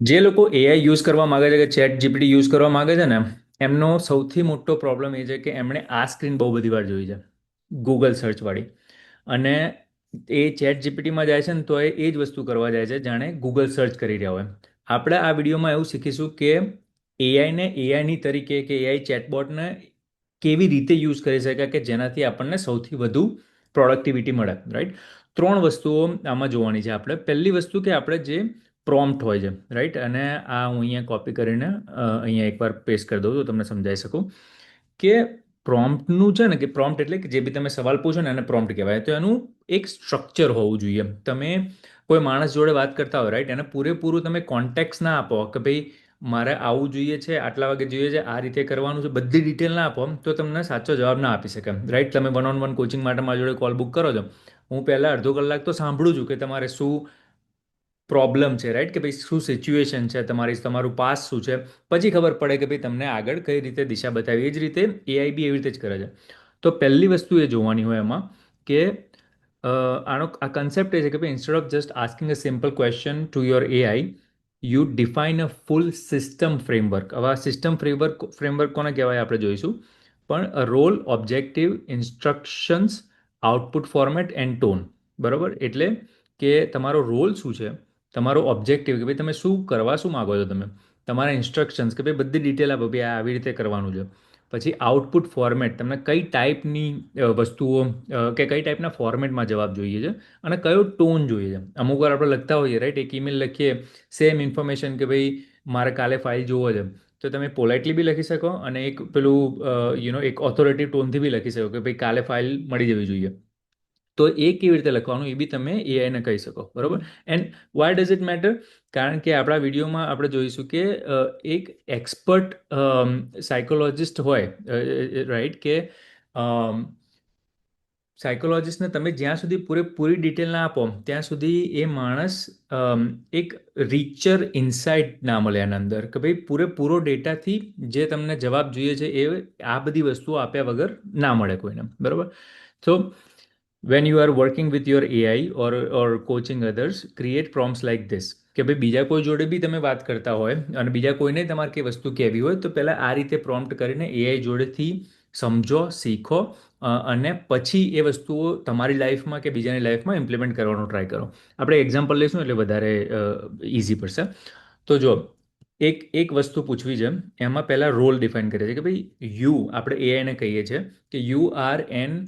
જે લોકો AI use કરવા માંગે છે કે ચેટ જીપીટી યુઝ કરવા માંગે છે ને, એમનો સૌથી મોટો પ્રોબ્લેમ એ છે કે એમણે આ સ્ક્રીન બહુ બધી વાર જોઈ છે. ગૂગલ સર્ચવાળી અને એ ચેટ જીપીટીમાં જાય છે ને, તો એ એ જ વસ્તુ કરવા જાય છે જાણે ગૂગલ સર્ચ કરી રહ્યા હોય. આપણે આ વિડીયોમાં એવું શીખીશું કે એઆઈને એઆઈની તરીકે કે એઆઈ ચેટબોટને કેવી રીતે યુઝ કરી શકાય કે જેનાથી આપણને સૌથી વધુ પ્રોડક્ટિવિટી મળે રાઈટ ત્રણ વસ્તુઓ આમાં જોવાની છે આપણે. પહેલી વસ્તુ કે આપણે જે પ્રોમ્પ્ટ હોય છે રાઈટ અને આ હું અહીંયા કોપી કરીને અહીંયા એકવાર પેસ્ટ કરી દઉં તો તમને સમજાઈ શકું. કે પ્રોમ્પ્ટનું છે ને, કે પ્રોમ્પ્ટ એટલે કે જે બી તમે સવાલ પૂછો ને, એને પ્રોમ્પ્ટ કહેવાય. તો એનું એક સ્ટ્રક્ચર હોવું જોઈએ. તમે કોઈ માણસ જોડે વાત કરતા હોય રાઈટ એને પૂરેપૂરું તમે કોન્ટેક્ટ ના આપો કે ભાઈ મારે આવું જોઈએ છે, આટલા વાગે જોઈએ છે, આ રીતે કરવાનું છે, બધી ડિટેલ ના આપો, તો તમને સાચો જવાબ ના આપી શકે. રાઈટ તમે વન ઓન વન કોચિંગ માટે મારા જોડે કોલ બુક કરો છો. હું પહેલાં અડધો કલાક તો સાંભળું છું કે તમારે શું પ્રોબ્લેમ છે રાઈટ કે ભાઈ શું સિચ્યુએશન છે, તમારી, તમારું પાસ શું છે? પછી ખબર પડે કે ભાઈ તમને આગળ કઈ રીતે દિશા બતાવી. એ જ રીતે એઆઈ બી એવી રીતે જ કરે છે. તો પહેલી વસ્તુ એ જોવાની હોય એમાં કે આનો આ કન્સેપ્ટ એ છે કે ભાઈ instead of just asking a simple question to your AI you define a full system framework હવે આ સિસ્ટમ ફ્રેમવર્ક ફ્રેમવર્ક કોને કહેવાય આપણે જોઈશું? પણ role objective instructions output format and tone બરાબર? એટલે કે તમારો રોલ શું છે? તમારો ઓબ્જેક્ટિવ કે ભાઈ તમે શું કરવા શું માગો છો તમે? તમારા ઇન્સ્ટ્રક્શન્સ કે ભાઈ બધી ડિટેલ આપો ભાઈ આવી રીતે કરવાનું છે. પછી આઉટપુટ ફોર્મેટ તમને કઈ ટાઈપની વસ્તુઓ કે કઈ ટાઈપના ફોર્મેટમાં જવાબ જોઈએ છે અને કયો ટોન જોઈએ છે. અમુક વાર આપણે લખતા હોઈએ રાઈટ એક ઈમેલ લખીએ સેમ ઇન્ફોર્મેશન કે ભાઈ મારે કાલે ફાઇલ જોવો છે. તો તમે પોલાઇટલી બી લખી શકો અને એક પેલું યુ નો એક ઓથોરિટી ટોનથી બી લખી શકો કે ભાઈ કાલે ફાઇલ મળી જવી જોઈએ. તો એ કેવી રીતે લખવાનું એ બી તમે એઆઈને કહી શકો, બરાબર? And why does it matter કારણ કે આપણા વિડીયોમાં આપણે જોઈશું કે એક એક્સપર્ટ સાયકોલોજિસ્ટ હોય રાઈટ કે સાયકોલોજિસ્ટને તમે જ્યાં સુધી પૂરેપૂરી ડિટેલ ના આપો, ત્યાં સુધી એ માણસ એક રિચર ઇન્સાઇટ ના મળે એના અંદર કે ભાઈ પૂરેપૂરો ડેટાથી જે તમને જવાબ જોઈએ છે એ આ બધી વસ્તુઓ આપ્યા વગર ના મળે કોઈને, બરાબર? તો when you are working with your AI or or coaching others, create prompts like this. કે ભાઈ બીજા કોઈ જોડે બી તમે વાત કરતા હોય અને બીજા કોઈને તમારે કઈ વસ્તુ કહેવી હોય, તો પહેલાં આ રીતે પ્રોમ્પ્ટ કરીને એઆઈ જોડેથી સમજો, શીખો અને પછી એ વસ્તુઓ તમારી લાઈફમાં કે બીજાની લાઈફમાં ઇમ્પ્લિમેન્ટ કરવાનો ટ્રાય કરો. આપણે એક્ઝામ્પલ લઈશું એટલે વધારે ઇઝી પડશે. તો જો, એક એક વસ્તુ પૂછવી છે, એમાં પહેલાં રોલ ડિફાઇન કરે છે કે ભાઈ યુ આપણે એઆઈને કહીએ છીએ કે you are an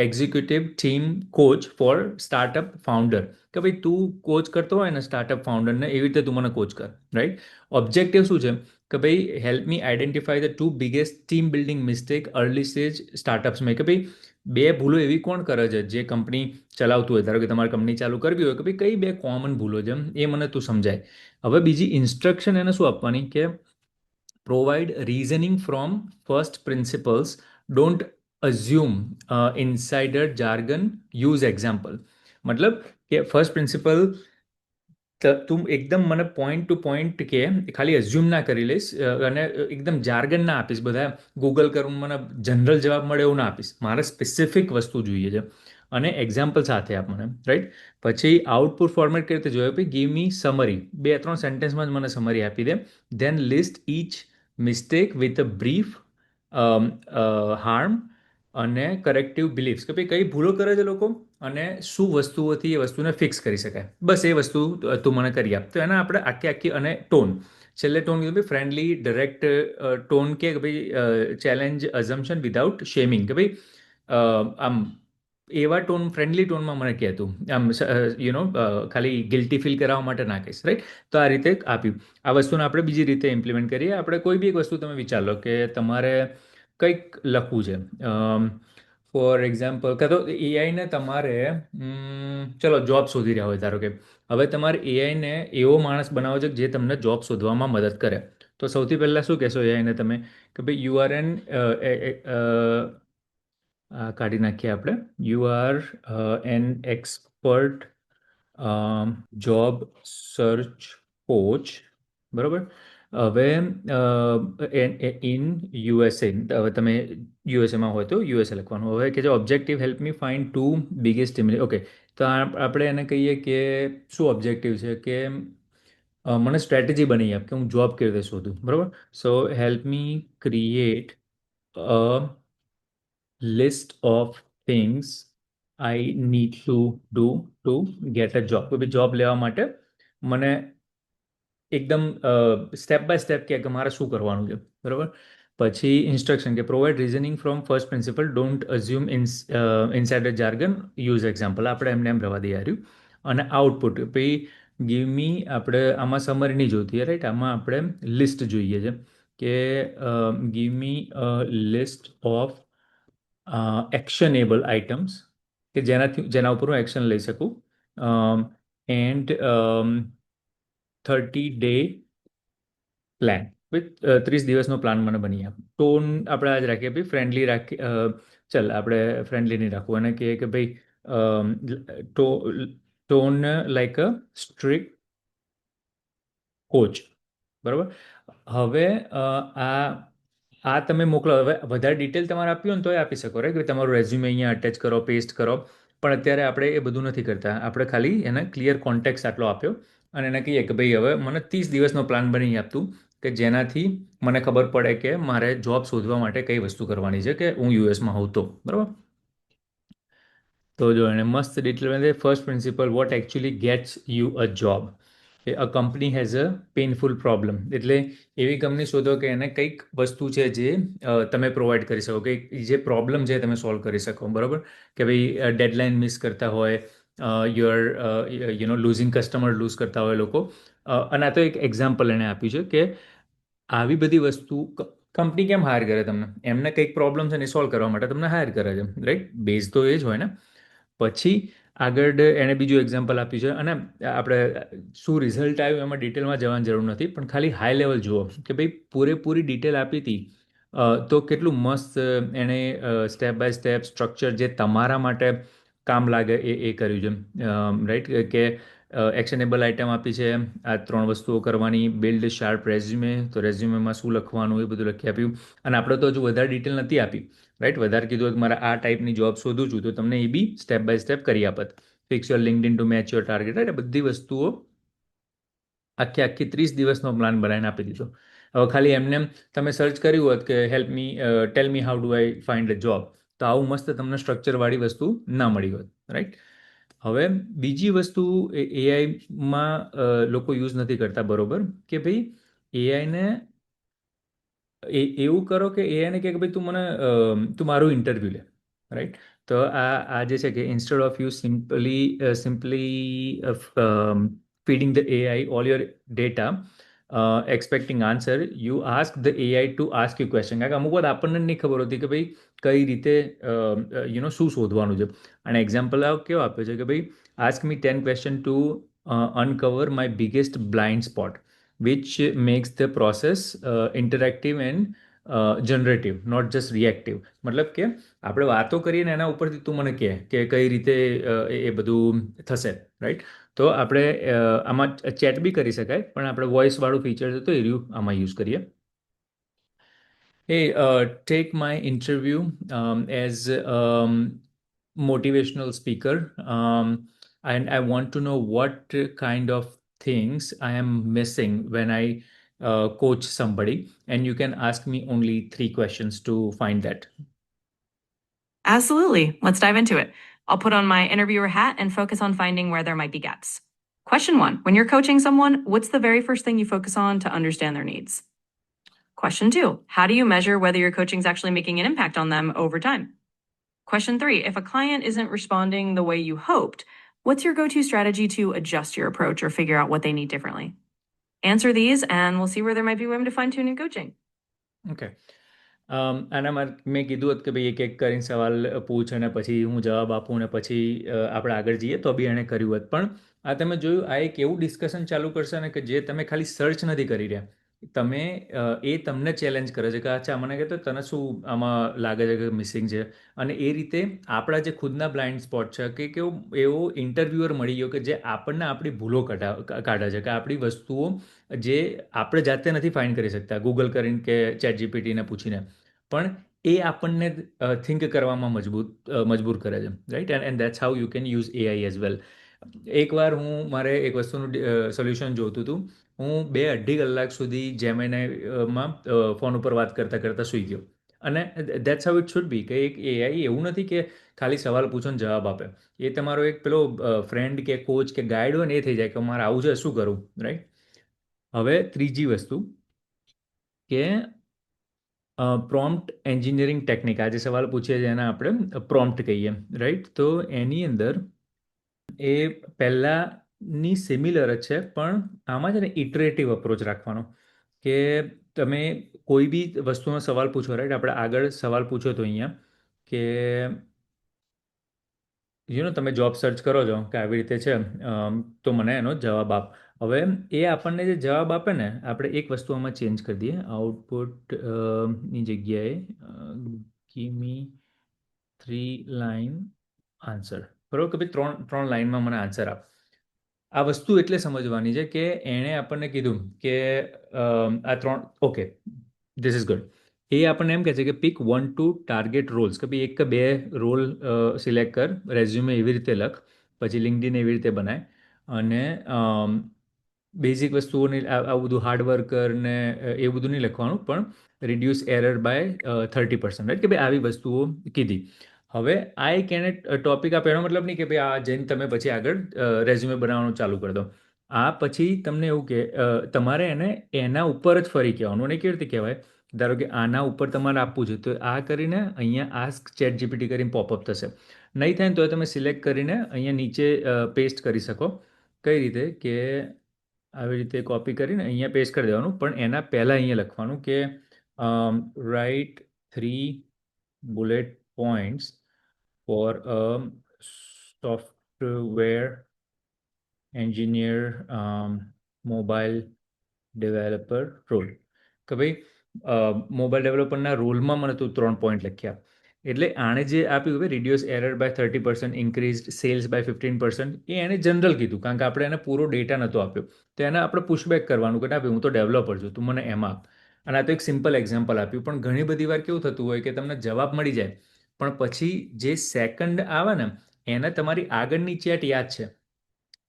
executive team coach for startup founder કે ભાઈ, તું કોચ કરતો હોય ને સ્ટાર્ટઅપ ફાઉન્ડરને એવી રીતે તું મને કોચ કર રાઈટ ઓબ્જેક્ટિવ શું છે? કે ભાઈ help me identify the two biggest team building mistake early stage સ્ટાર્ટઅપ્સમાં કે ભાઈ, બે ભૂલો એવી કોણ કરે છે? જે કંપની ચલાવતું હોય. ધારો કે તમારે કંપની ચાલુ કરવી હોય, કે ભાઈ, કઈ બે કોમન ભૂલો છે એ મને તું સમજાય. હવે બીજી ઇન્સ્ટ્રક્શન એને શું આપવાની? કે provide reasoning from first principles don't assume insider jargon use example મતલબ કે ફર્સ્ટ પ્રિન્સિપલ તું એકદમ મને પોઈન્ટ ટુ પોઈન્ટ કે ખાલી અઝ્યુમ ના કરી લઈશ અને એકદમ જાર્ગન ના આપીશ બધા ગૂગલ કરું મને જનરલ જવાબ મળે એવું ના આપીશ મારે સ્પેસિફિક વસ્તુ જોઈએ છે અને એક્ઝામ્પલ સાથે આપ મને રાઈટ પછી આઉટપુટ ફોર્મેટ કઈ રીતે જોયો ભાઈ ગીવ મી સમરી બે ત્રણ સેન્ટેન્સમાં જ મને સમરી આપી દે then list each mistake with a brief harm અને કરેક્ટિવ બિલીફ્સ કે ભાઈ કઈ ભૂલો કરે છે લોકો અને શું વસ્તુઓથી એ વસ્તુને ફિક્સ કરી શકાય. બસ એ વસ્તુ તું મને કરી આપ. તો એના આપણે આખી આખી અને ટોન છેલ્લે ટોન કીધું ફ્રેન્ડલી ડિરેક્ટ ટોન કે ભાઈ ચેલેન્જ અઝમ્પશન વિધાઉટ શેમિંગ કે ભાઈ આમ એવા ટોન ફ્રેન્ડલી ટોનમાં મને કહેતું. આમ યુ નો ખાલી ગિલ્ટી ફીલ કરાવવા માટે ના કહીશ રાઈટ તો આ રીતે આપ્યું. આ વસ્તુને આપણે બીજી રીતે ઇમ્પ્લિમેન્ટ કરીએ. આપણે કોઈ બી એક વસ્તુ તમે વિચાર કે તમારે કંઈક લખવું છે. ફોર એક્ઝામ્પલ કાં તો એઆઈને તમારે ચલો જોબ શોધી રહ્યા હોય ધારો કે. હવે તમારે એઆઈને એવો માણસ બનાવો છે જે તમને જોબ શોધવામાં મદદ કરે. તો સૌથી પહેલાં શું કહેશો એઆઈને તમે? કે ભાઈ યુ આર એન કાઢી નાખીએ આપણે. You are an expert job search coach બરાબર? હવે ઇન યુએસએ હવે તમે યુએસએમાં હોય તો યુએસએ લખવાનું. હવે કે જે objective help me find two biggest stimuli okay તો આપણે એને કહીએ કે શું ઓબ્જેક્ટિવ છે કે મને સ્ટ્રેટેજી બની આપ કે હું જોબ કેવી રીતે શોધું, બરાબર? So help me create a list of things I need to do to get a job job લેવા માટે મને એકદમ સ્ટેપ બાય સ્ટેપ કે મારે શું કરવાનું છે, બરાબર? પછી ઇન્સ્ટ્રક્શન કે provide reasoning from first principle don't assume in inside jargon use example આપણે એમને એમ રવા દઈએ, હાર્યું? અને આઉટપુટ પછી ગીવ મી આપણે આમાં સમરી નહીં જોઈતી રાઈટ આમાં આપણે લિસ્ટ જોઈએ છે કે give me list of actionable items કે જેનાથી, જેના ઉપર હું એક્શન લઈ શકું. And thirty day plan with ત્રીસ દિવસનો પ્લાન મને બની આપ ટોન આપણે આજ રાખીએ ભાઈ ફ્રેન્ડલી રાખી ચાલ, આપણે ફ્રેન્ડલી નહીં રાખવું. અને કહીએ કે ભાઈ to tone like a strict coach બરાબર? હવે આ આ તમે મોકલો. હવે વધારે ડિટેલ તમારે આપ્યું ને તો આપી શકો રાઈટ કે તમારું રેઝ્યુમે અહીંયા અટેચ કરો પેસ્ટ કરો. પણ અત્યારે આપણે એ બધું નથી કરતા. આપણે ખાલી એને ક્લિયર કોન્ટેક્ટ આટલો આપ્યો. અને એને કહીએ કે ભાઈ, હવે મને ત્રીસ દિવસનો પ્લાન બની આપતું કે જેનાથી મને ખબર પડે કે મારે જોબ શોધવા માટે કઈ વસ્તુ કરવાની છે, કે હું યુએસમાં હોઉં તો. બરાબર? તો જો એને મસ્ત detail first principle what actually gets you a job a company has a painful problem એટલે એવી કંપની શોધો કે એને કંઈક વસ્તુ છે જે તમે પ્રોવાઈડ કરી શકો, કે જે પ્રોબ્લેમ છે તમે સોલ્વ કરી શકો, બરાબર? કે ભાઈ ડેડલાઇન મિસ કરતા હોય your you know losing customer lose કરતા હોય લોકો. અને આ તો એક એક્ઝામ્પલ એણે આપ્યું છે કે આવી બધી વસ્તુ કંપની કેમ હાયર કરે તમને? એમને કંઈક પ્રોબ્લેમ છે ને સોલ્વ કરવા માટે તમને હાયર કરે છે રાઈટ બેઝ તો એ જ હોય ને. પછી આગળ એણે બીજું એક્ઝામ્પલ આપ્યું છે અને આપણે શું રિઝલ્ટ આવ્યું એમાં ડિટેલમાં જવાની જરૂર નથી, પણ ખાલી હાઈ લેવલ જુઓ કે ભાઈ પૂરેપૂરી ડિટેલ આપી હતી તો કેટલું મસ્ત એણે સ્ટેપ બાય સ્ટેપ સ્ટ્રક્ચર જે તમારા માટે કામ લાગે એ એ કર્યું છે. રાઈટ કે એક્શનેબલ આઇટમ આપી છે, આ ત્રણ વસ્તુઓ કરવાની બિલ્ડ શાર્પ રેઝ્યુમે તો રેઝ્યુમેમાં શું લખવાનું એ બધું લખી આપ્યું. અને આપણે તો હજુ વધારે ડિટેલ નથી આપી રાઈટ વધારે કીધું કે મારે આ ટાઈપની જોબ શોધું છું, તો તમને એ બી સ્ટેપ બાય સ્ટેપ કરી આપત. Fix your LinkedIn to match your target right બધી વસ્તુઓ આખી આખી ત્રીસ દિવસનો પ્લાન બનાવીને આપી દીધો. હવે ખાલી એમને, તમે સર્ચ કર્યું હોત કે help me tell me how do I find a job તો આવું મસ્ત તમને સ્ટ્રક્ચરવાળી વસ્તુ ના મળી હોત રાઈટ હવે બીજી વસ્તુ એઆઈમાં લોકો યુઝ નથી કરતા બરોબર કે ભાઈ એઆઈને એ, એવું કરો કે એઆઈને કે ભાઈ તું મને તું મારું ઇન્ટરવ્યૂ લે રાઈટ તો આ આ જે છે કે instead of you simply simply feeding the AI all your data expecting answer you ask the AI to ask you question કારણ કે અમુક વાર આપણને નહીં ખબર હોતી કે ભાઈ કઈ રીતે યુ નો શું શોધવાનું છે. અને એક્ઝામ્પલ કેવો આપ્યો છે કે ભાઈ ask me ten question to uncover my biggest blind spot which makes the process interactive and generative not just reactive મતલબ કે આપણે વાતો કરીએ ને એના ઉપરથી તું મને કહે કે કઈ રીતે એ બધું થશે રાઈટ તો આપણે આમાં ચેટ બી કરી શકાય પણ આપણે વોઇસવાળું ફીચર છે તો એ રહ્યું આમાં યુઝ કરીએ Hey, uh, take my interview um, as um, motivational speaker, um, and I want to know what kind of things I am missing when I uh, coach somebody. And you can ask me only three questions to find that. Absolutely. Let's dive into it. I'll put on my interviewer hat and focus on finding where there might be gaps. Question one When you're coaching someone, what's the very first thing you focus on to understand their needs? Question two How do you measure whether your coaching is actually making an impact on them over time? Question three If a client isn't responding the way you hoped, What's your go to strategy to adjust your approach or figure out what they need differently? Answer these and we'll see where there might be room to fine tune in coaching. Okay. આનામાં મેં કીધું હતું કે ભાઈ એક એક કરીને સવાલ પૂછ અને પછી હું જવાબ આપું અને પછી આપણે આગળ જઈએ, તો બી એણે કર્યું હોત. પણ આ તમે જોયું, આ એક એવું ડિસ્કશન ચાલુ કરશે ને કે જે તમે ખાલી સર્ચ નથી કરી રહ્યા. તમે એ તમને ચેલેન્જ કરે છે કે, અચ્છા, મને કહેતો તને શું આમાં લાગે છે કે મિસિંગ છે? અને એ રીતે આપણા જે ખુદના બ્લાઇન્ડ સ્પોટ છે, કે કેવું એવો ઇન્ટરવ્યુઅર મળી ગયો કે જે આપણને આપણી ભૂલો કાઢા કાઢે છે, કે આપણી વસ્તુઓ જે આપણે જાતે નથી ફાઇન્ડ કરી શકતા. ગૂગલ કરીને કે ચેટ જીપીટીને પૂછીને. પણ એ આપણને થિંક કરવામાં મજબૂત મજબૂર કરે છે right and and that's how you can use AI as well એકવાર હું મારે એક વસ્તુનું સોલ્યુશન જોતું હતું. હું બે અઢી કલાક સુધી જેમિને માં ફોન ઉપર વાત કરતાં કરતાં સૂઈ ગયો. અને that's how it should be કે એક એઆઈ એવું નથી કે ખાલી સવાલ પૂછો ને જવાબ આપે. એ તમારો એક પેલો ફ્રેન્ડ કે કોચ કે ગાઈડ હોય ને એ થઈ જાય કે મારે આવું છે, શું કરું રાઈટ હવે ત્રીજી વસ્તુ કે પ્રોમ્પ્ટ એન્જિનિયરિંગ ટેકનિક આજે સવાલ પૂછીએ છીએ એને આપણે પ્રોમ્પ્ટ કહીએ રાઈટ તો એની અંદર એ પહેલાંની સિમિલર જ છે પણ આમાં છે ને ઇટરેટિવ અપ્રોચ રાખવાનો કે તમે કોઈ બી વસ્તુનો સવાલ પૂછો રાઈટ આપણે આગળ સવાલ પૂછો તો અહીંયા કે યુ નો તમે જોબ સર્ચ કરો છો કે આવી રીતે છે તો મને એનો જવાબ આપ હવે એ આપણને જે જવાબ આપે ને, આપણે એક વસ્તુ આમાં ચેન્જ કરી દઈએ. આઉટપુટની જગ્યાએ કિમી થ્રી લાઈન આન્સર બરોબર? કે ભાઈ ત્રણ ત્રણ લાઈનમાં મને આન્સર આપ. આ વસ્તુ એટલે સમજવાની છે કે એણે આપણને કીધું કે આ ત્રણ ઓકે ધીસ ઇઝ ગુડ એ આપણને એમ કહે છે કે pick one two target roles કે ભાઈ એક કે બે રોલ સિલેક્ટ કર રેઝ્યુમે એવી રીતે લખ, પછી લિંકડિન એવી રીતે બનાય. અને બેઝિક વસ્તુઓની આવું બધું હાર્ડવર્કર ને એ બધું નહીં લખવાનું, પણ reduce error by thirty percent right કે ભાઈ આવી વસ્તુઓ કીધી. હવે આ એક એને ટોપિક આપે એનો મતલબ નહીં કે ભાઈ આ જઈને તમે પછી આગળ રેઝ્યુમે બનાવવાનું ચાલુ કરી દો. આ પછી તમને એવું કે તમારે એને એના ઉપર જ ફરી કહેવાનું, અને કેવી રીતે કહેવાય? ધારો કે આના ઉપર તમારે આપવું છે, તો આ કરીને અહીંયા આસ્ક ચેટ જીપીટી કરીને પોપઅપ થશે. નહીં થાય તો તમે સિલેક્ટ કરીને અહીંયા નીચે પેસ્ટ કરી શકો. કઈ રીતે? કે આવી રીતે કોપી કરીને અહીંયા પેસ્ટ કરી દેવાનું. પણ એના પહેલાં અહીંયા લખવાનું કે write three bullet points for a software engineer mobile developer role કે ભાઈ મોબાઈલ ડેવલપરના રોલમાં મને તું ત્રણ પોઈન્ટ લખ્યા. એટલે આણે જે આપ્યું કે reduce error by thirty percent increase sales by fifteen percent એ એને જનરલ કીધું, કારણ કે આપણે એને પૂરો ડેટા નહોતો આપ્યો. તો એને આપણે પુશબેક કરવાનું કે ના ભાઈ હું તો ડેવલપર છું, તું મને એમાં આપ. અને આ તો એક સિમ્પલ એક્ઝામ્પલ આપ્યું. પણ ઘણી બધી વાર કેવું થતું હોય કે તમને જવાબ મળી જાય. પણ પછી જે સેકન્ડ આવે ને, એને તમારી આગળની ચેટ યાદ છે.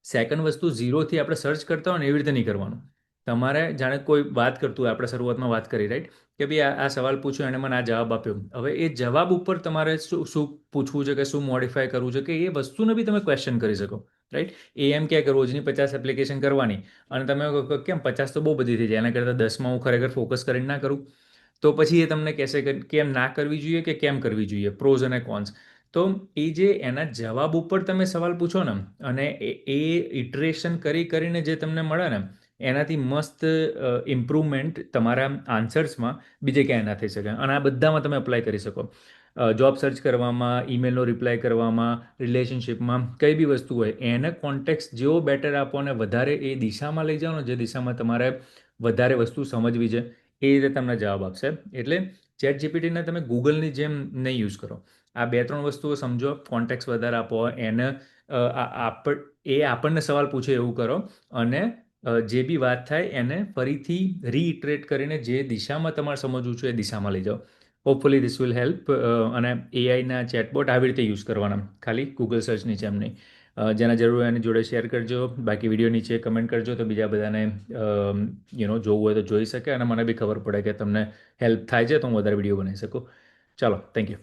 સેકન્ડ વસ્તુ ઝીરોથી આપણે સર્ચ કરતા હોય ને એવી રીતે નહીં કરવાનું. તમારે જાણે કોઈ વાત કરતું હોય, આપણે શરૂઆતમાં વાત કરી રાઈટ કે ભાઈ આ સવાલ પૂછ્યો એને મને આ જવાબ આપ્યો. હવે એ જવાબ ઉપર તમારે શું શું પૂછવું છે કે શું મોડિફાય કરવું છે કે એ વસ્તુને બી તમે ક્વેશ્ચન કરી શકો રાઈટ એ એમ ક્યાં કે રોજની પચાસ એપ્લિકેશન કરવાની. અને તમે કેમ, પચાસ તો બહુ બધી થઈ જાય, એના કરતાં દસમાં હું ખરેખર ફોકસ કરીને ના કરું. તો પછી એ તમને કહેશે કેમ ના કરવી જોઈએ કે કેમ કરવી જોઈએ પ્રોઝ અને કોન્સ તો એ જે એના જવાબ ઉપર તમે સવાલ પૂછો ને, અને એ ઇટરેશન કરી, કરીને જે તમને મળે ને એનાથી મસ્ત ઇમ્પ્રુવમેન્ટ તમારા આન્સર્સમાં બીજે ક્યાંય ના થઈ શકે. અને આ બધામાં તમે અપ્લાય કરી શકો. જોબ સર્ચ કરવામાં ઈમેલનો રિપ્લાય કરવામાં રિલેશનશિપમાં કઈ બી વસ્તુ હોય, એને કોન્ટેક્સ જેવો બેટર આપો અને વધારે એ દિશામાં લઈ જાઓ ને જે દિશામાં તમારે વધારે વસ્તુ સમજવી છે, એ રીતે તમને જવાબ આપશે. એટલે ચેટ જીપીટીને તમે ગૂગલની જેમ નહીં યુઝ કરો. આ બે ત્રણ વસ્તુઓ સમજો કોન્ટેક્સ વધારે આપો, એને એ આપણને સવાલ પૂછે એવું કરો. અને જે બી વાત થાય એને ફરીથી રીઇટરેટ કરીને જે દિશામાં તમારે સમજવું છે એ દિશામાં લઈ જાઓ. હોપફુલી ધીસ વિલ હેલ્પ અને એઆઈના ચેટબોટ આવી રીતે યુઝ કરવાના. ખાલી ગૂગલ સર્ચ નીચે એમ નહીં. જેના જરૂર એની જોડે શેર કરજો. બાકી વીડિયો નીચે કમેન્ટ કરજો તો બીજા બધાને યુ નો જોવું હોય તો જોઈ શકે અને મને બી ખબર પડે કે તમને હેલ્પ થાય છે તો હું વધારે વીડિયો બનાવી શકું. ચાલો થેન્ક યુ